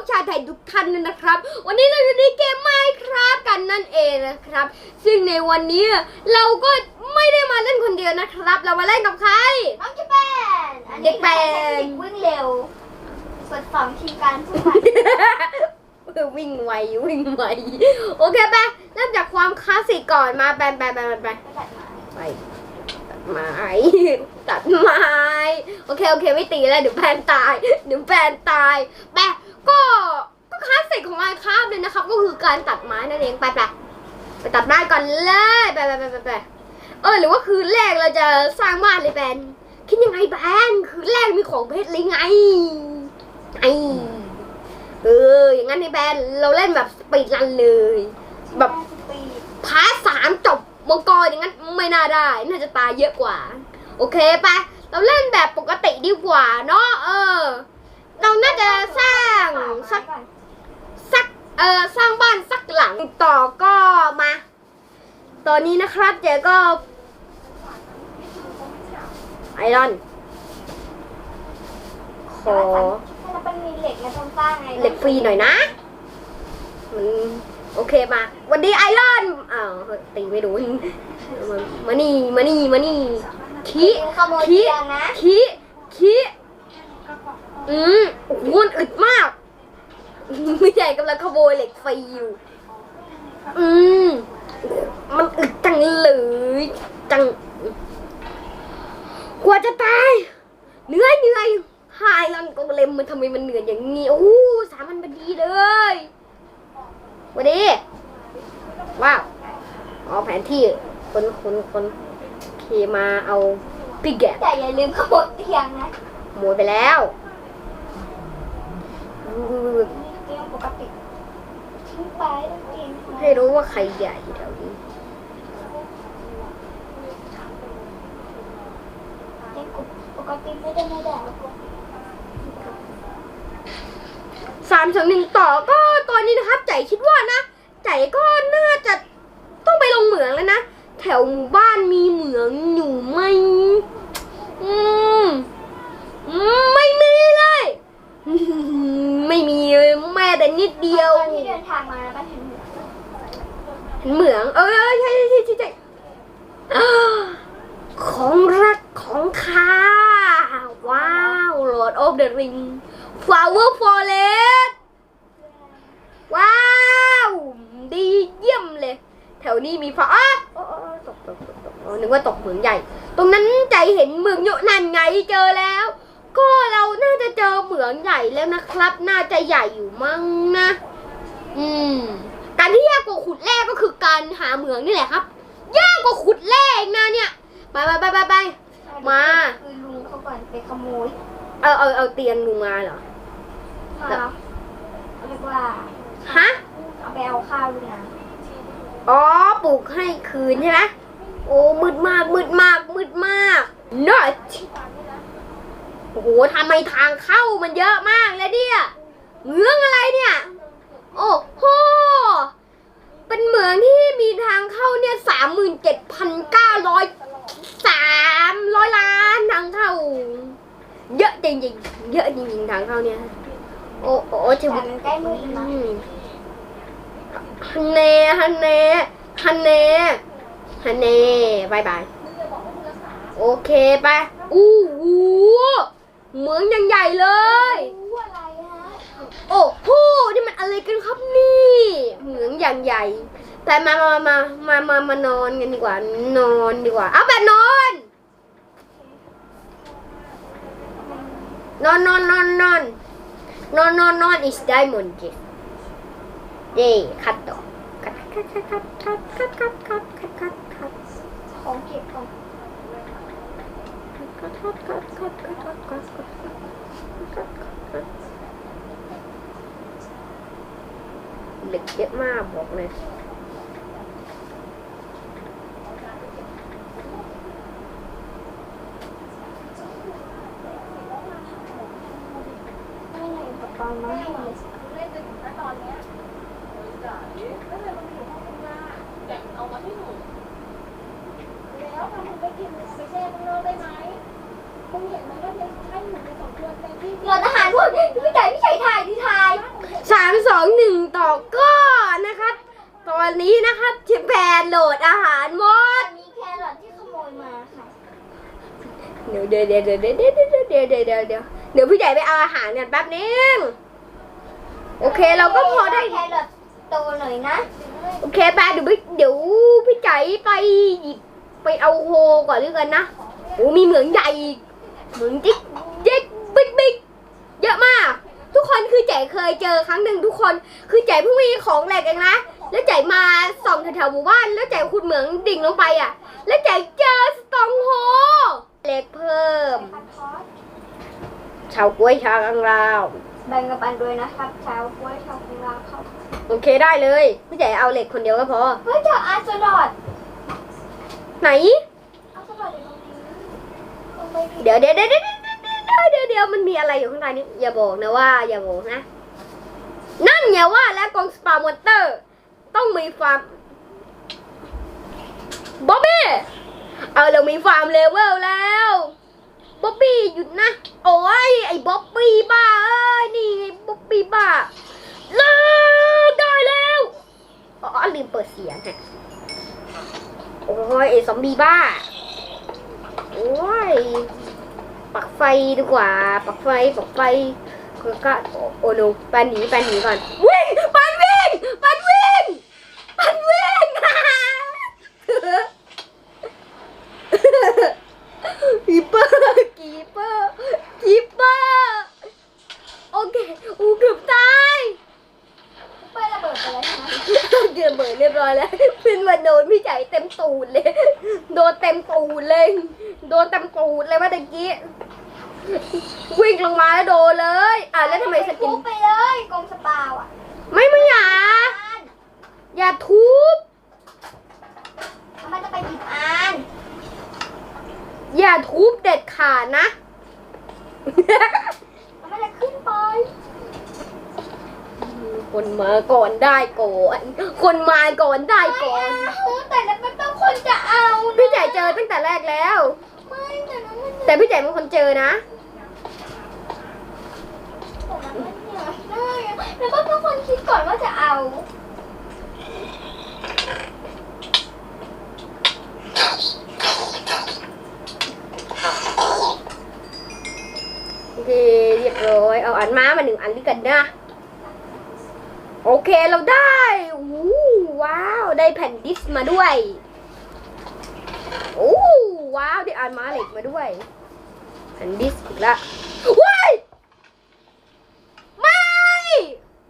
กชาวไทยทุกท่านด้วยนะครับ วันนี้เราอยู่ในเกมไมครับกันนั่นเองนะครับ ซึ่งในวันนี้เราก็ไม่ได้มาเล่นคนเดียวนะครับ เรามาเล่นกับใคร น้องเจแปนอันเด็นี้กแปนเด็กวิ่งเร็วส่วนสองทีมการสู้กันเออวิ่งไววิ่งไวโอเคไปเริ่มจากความคลาสสิกก่อนมาแปนแปนแปนแปนแปนไม่ตัดไม้ไปตัดไม้ตัดไม้โอเคโอเคไม่ตีแล้วเดี๋ยวแปนตายเดี๋ยวแปนตายแปะ ก็ก็คลาสสิกของไมค์ครับเลยนะครับ ก็คือการตัดไม้นั่นเองไปไปไปตัดไม้ก่อนเลยไปไปไปไปไปเออหรือว่าคืนแรกเราจะสร้างบ้านเลยแปนคิดยังไงแปนคืนแรกมีของเพชรเลยไงไอเอออย่างนั้นในแบนเราเล่นแบบสปีดรันเลย แบบพาสามจบมังกรอย่างนั้นไม่น่าได้ น่าจะตายเยอะกว่า โอเคไปเราเล่นแบบปกติดีกว่าเนาะเออ เราน่าจะสร้างสักสักเออสร้างบ้านสักหลังต่อก็มา ตอนนี้นะครับเจ๊ก็ไอรอน ขอเป็นมีเหล็กนะต้องสร้าไงเหล็กฟรีหน่อยนะมันโอเคมาวันดีไอรอนอ้าวตีไม่โดนมานี่มานี่มานี่ขีขโมยเตียงนะขีขี อืมโอ้โหมันอึดมากไม่ใหญ่กำลังขโมยเหล็กไฟอยู่ อืม มันอึดจังเลย จัง กว่าจะตาย เหนื่อยเหนื่อยไฮลันโกเลมมันทำไมมันเหนื่อยอย่างนี้ โอ้โหสามมันพอดีเลยสวัสดีว้าวอ๋อแผนที่คนคนคนโอเคมาเอาปิกแกะแต่อย่าลืมขโมยเตียงนะขโมยไปแล้ว เตียงปกติทิ้งไปแล้วเตียงให้รู้ว่าใครใหญ่แถวนี้เตียงปกติไม่ได้ไม่ได้สามสองหนึ่งต่อก็ตอนนี้นะครับใจคิดว่านะใจก็น่าจะต้องไปลงเหมืองแล้วนะแถวหมู่บ้านมีเหมืองอยู่ไหมอืมไม่มีเลย ไม่มีเลยแม้แต่นิดเดียว ตอนที่เดินทางมาแล้วก็เห็นเหมือนเหมือง เออใช่ใช่ใช่ใช่ใช่อ้าวของรักของข้าว้าว Lord of the Ring Flower Forest ว้าว ดีเยี่ยมเลย แถวนี้มีฟ้าอ้าวโอ้โอ้โอ้ตกตกตกตกอ๋อนึกว่าตกเหมืองใหญ่ ตรงนั้นใจเห็นเหมืองอยู่นั่นไงเจอแล้ว ก็เราน่าจะเจอเหมืองใหญ่แล้วนะครับ น่าจะใหญ่อยู่มั้งนะ อืม การที่ยากกว่าขุดแร่ก็คือการหาเหมืองนี่แหละครับ ยากกว่าขุดแร่อีกนะเนี่ยไปไปไปไปไปมา คือลุงเขาก่อนไปขโมยเอาเอาเอาเตียงลุงมาเหรอมาเรียกว่าฮะเอาไปเอาข้าวลุงนะอ๋อปลูกให้คืนใช่ไหมโอ้มืดมากมืดมากมืดมากนอตโอ้โหทำ ไมทางเข้ามันเยอะมากเลยเนี่ยเหมืองอะไรเนี่ย โอ้โห เป็นเหมืองที่มีทางเข้าเนี่ยสามหมื่นเจ็ดพันเก้าร้อยสามร้อยล้านทางเข้า เยอะจริงๆ เยอะจริงๆทางเข้าเนี่ย โอ้โอ้ชีวิตใกล้มือฮันเน่ฮันเน่ฮันเน่ฮันเน่บายบาย โอเคไปอู้หู เหมืองยังใหญ่เลย รู้อะไรฮะโอ้โหนี่มันอะไรกันครับนี่เหมืองอย่างใหญ่ แต่มามามามามามานอนกันดีกว่านอนดีกว่าเอาแบบนอน นอนนอนนอนนอนนอนนอนนอน is diamond เเย่คัดต่อคัดคัดคัดคัดคัดคัดคัดคัดคัดคัดคัดของเก็บของ เหล็กเยอะมากบอกเลย ไม่ไหนอุปกรณ์มาให้เลย เล่นจนถึงแค่ตอนเนี้ยโอ้ยจ๋าก็เลยมันอยู่ห้องข้างหน้าแต่เอามาให้หนูแล้วทำมึงไปกินไปแช่ข้างนอกได้ไหม มึงเห็นมันก็เพียงให้หนูในสองเดือนแต่ที่หลอดอาหารพวกนี้พี่แต่พี่ชัยถ่ายที่ถ่ายบ้านหนูเห็นามสองหนึ่งต่อก็นะครับ ตอนนี้นะครับเชฟแพนโหลดอาหารหมด มีแครอทที่ขโมยมาค่ะ เดี๋ยวเดี๋ยวเดี๋ยวเดี๋ยวเดี๋ยวเดี๋ยวเดี๋ยวเดี๋ยวเดี๋ยวเดี๋ยวเดี๋ยวพี่ใหญ่ไปเอาอาหารกันแป๊บนึงโอเคเราก็พอได้ แครอทโตหน่อยนะ โอเคไปเดี๋ยวพี่เดี๋ยวพี่ใจไปหยิบไปเอาโฮก่อนด้วยกันนะ โอ้มีเหมืองใหญ่อีกเหมืองจิ๊กจิ๊กบิ๊กบิ๊กเยอะมาก ทุกคนคือใจเคยเจอครั้งหนึ่งทุกคนคือใจเพิ่งมีของแหลกเองนะแล้วใจมาส่องแถวๆหมู่บ้าน แล้วใจขุดเหมืองดิ่งลงไปอะ แล้วใจเจอสตองโฮเล็กเพิ่มพันคอสชาวกล้วยชาวกังราวแบ่งกับปันด้วยนะครับ ชาวกล้วยชาวกุลาเขาโอเคได้เลยพี่ใหญ่เอาเหล็กคนเดียวก็พอเฮ้ยเจออาร์โซดอดไหน เดี๋ยวเดี๋ยวเดี๋ยวเดี๋ยวเดี๋ยวเดี๋ยวมันมีอะไรอยู่ข้างในนี้อย่าบอกนะว่า อย่าบอกนะ นั่นอย่าว่าแล้วกองสปามอนเตอร์ ต้องมีฟาร์มบ๊อบบี้เอาเรามีฟาร์มเลเวลแล้วบ๊อบบี้หยุดนะ โอ้ยไอ้บ๊อบบี้บ้าเอ้ยนี่ไงบ๊อบบี้บ้าเลิกได้แล้วอ๋อลืมเปิดเสียงฮะโอ้ยไอ้ซอมบี้บ้า โอ้ย ปักไฟดีกว่า ปักไฟ ปักไฟก็ก็โอโอโนปันหนีปันหนีก่อน วิ่ง ปันวิ่ง ปันวิ่ง ปันวิ่ง กีเปอร์กีเปอร์กีเปอร์โอเค อูเกือบตาย เปิดระเบิดไปแล้วใช่ไหม เกือบเบิดเรียบร้อยแล้วเป็นมาโดนพี่ใจเต็มตูดเลย โดนเต็มตูดเลย โดนเต็มตูดเลยเมื่อตะกี้วิ่งลงมาแล้วโดนเลย อะแล้วทำไมสกินทุบไปเลยกองสปาวอะ ไม่ไม่อย่าอ่านอย่าทุบทำไมจะไปหยิบอ่าน อย่าทุบเด็ดขาดนะ ทำไมจะขึ้นไป คนมาก่อนได้ก่อน คนมาก่อนได้ก่อนไม่เอาแต่นั้นมันต้องคนจะเอานะพี่ใจเจอตั้งแต่แรกแล้ว ไม่แต่นั้นมันแต่พี่ใจเป็นคนเจอนะ แต่นั้นมันอยากได้อะแล้วก็ต้องคนคิดก่อนว่าจะเอาโอเคเรียบร้อยเอาอันม้ามาหนึ่งอันด้วยกันนะ โอเคเราได้อู้ว้าว ได้แผ่นดิสก์มาด้วยโอ้ว้าว ได้อันม้าเหล็กมาด้วย แผ่นดิสก์อีกละว้ายไม่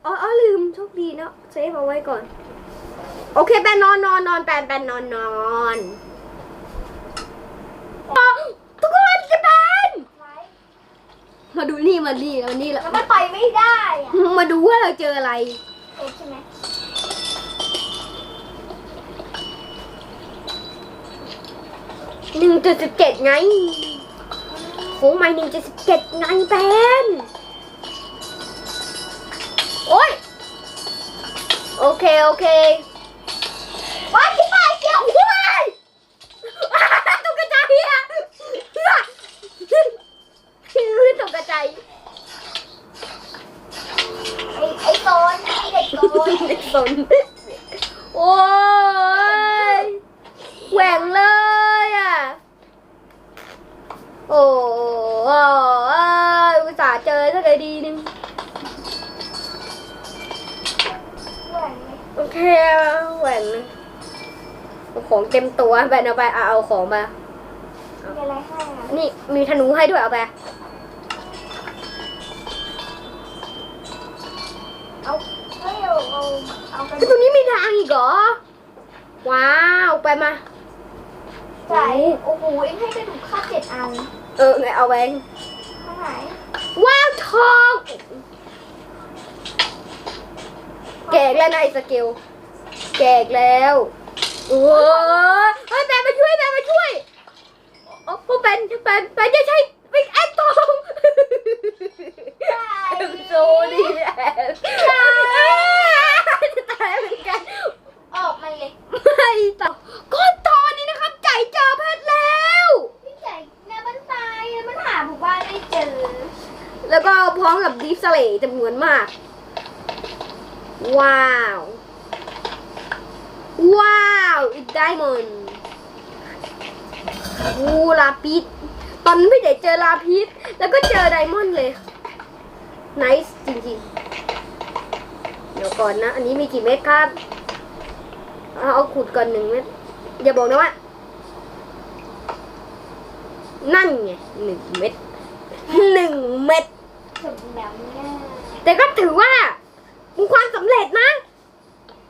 อ๋ออ๋อลืมโชคดีเนาะเซฟเอาไว้ก่อน โอเคแปนนอนนอนนอนแปนแปนนอนนอนอ๋อทุกคนจะแปนไว้มาดูนี่มานี่มานี่แล้วแล้วมันไปไม่ได้อะมาดูว่าเราเจออะไร เออใช่ไหมหนึ่งจุดสิบเจ็ดไงโค้งไม้หนึ่งจุดสิบเจ็ดไงแปนโอ้ยโอเค โอเคว้ายที่ปลาเกี่ยวว้ายตกกระจายอะคือตกกระจาย ไอ้ไอ้โซนไอ้ เด็กโซนเด็กสนโอ้ยแหว่งเลยอะ โอ้ยอุตส่าห์เจอสักดีนึงแหว่งไหมโอเคแหวนนะเอาของเต็มตัวแบนเอาไปเอาเอาของมามีอะไรให้อะนี่มีธนูให้ด้วยเอาไป เฮ้ยเอาเอาเอาไปไอ้ตรงนี้มีทางอีกเหรอ ว้าวไปมา ใส่โอ้โหเอ็งให้กระดูกค่าเจ็ดอันเออไงเอาไปข้างไหนว้าวทอง แกกแล้วนะไอ้สเกลแกกแล้วโอ้ยเฮ้ยแปนมาช่วยแปนมาช่วยโอ้โหแปนแปนแปนจะใช่เป็นแอดทอง เอ็มโซดีแอนจะตายเหมือนกัน ออกมาเลยไม่ต่อก็ตอนนี้นะครับใจเจอเพชรแล้ว พี่ใหญ่เนี่ยมันตายอะมันหาหมู่บ้านไม่เจอ แล้วก็พร้อมกับดีฟสเลย์จำนวนมาก ว้าว ว้าวอีกไดมอนด์วูลาปิด ตอนนั้นพี่เด็กเจอลาพิษ แล้วก็เจอไดมอนด์เลยไนส์จริงๆ เดี๋ยวก่อนนะ อันนี้มีกี่เม็ดครับ เอาเอาขุดก่อนหนึ่งเม็ดอย่าบอกนะว่า นั่นไงหนึ่งเม็ดหนึ่งเม็ดแบบเนี้ยแต่ก็ถือว่ามีความสำเร็จนะ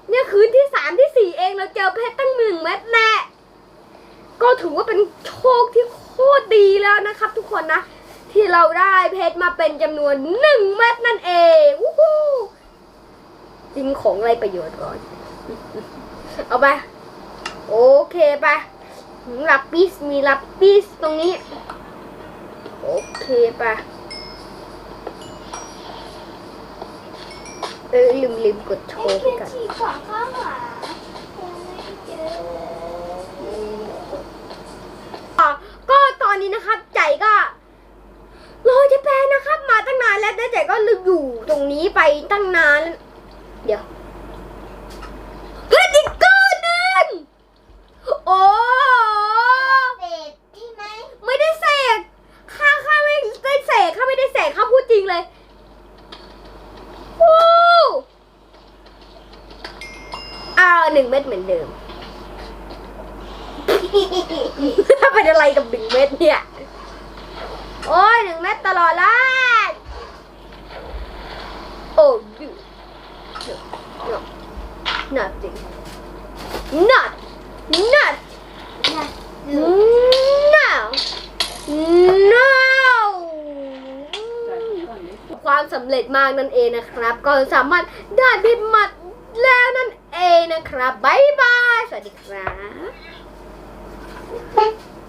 เนี่ยคืนที่สามที่สี่เองเราเจอเพชรตั้งหนึ่งเม็ดแน่ก็ถือว่าเป็นโชคที่โคตรดีแล้วนะครับทุกคนนะ ที่เราได้เพชรมาเป็นจำนวนหนึ่งเม็ดนั่นเองวู้ฮู้กินของอะไรประโยชน์ก่อน เอาไป โอเคไปลับปิสมีลับปิสตรงนี้ โอเคไปเออลืมลืมกดโชว์ไปคือกันฉีกของข้าวหมายังไม่เจออะก็ตอนนี้นะครับใจก็รอเจะแปนนะครับ มา ตั้งนานแล้วแต่ใจก็ลืมอยู่ตรงนี้ไปตั้งนานแล้วเดี๋ยวเพชรอีกก้อนหนึ่งโอ้เสร็จใช่ไหมไม่ได้เสกข้าข้าไม่ได้เสกข้าไม่ได้เสกข้าพูดจริงเลยโอ้อ่าหนึ่งเม็ดเหมือนเดิม เป็นอะไรกับหนึ่งเม็ดเนี่ย โอ้ยหนึ่งเม็ดตลอดเลย โอ้ย no no. Nothing. not not no no ความสำเร็จมากนั่นเองนะครับ ก็สามารถได้พิมพ์มัดแล้วนั่นเองนะครับ บ๊ายบาย สวัสดีครับ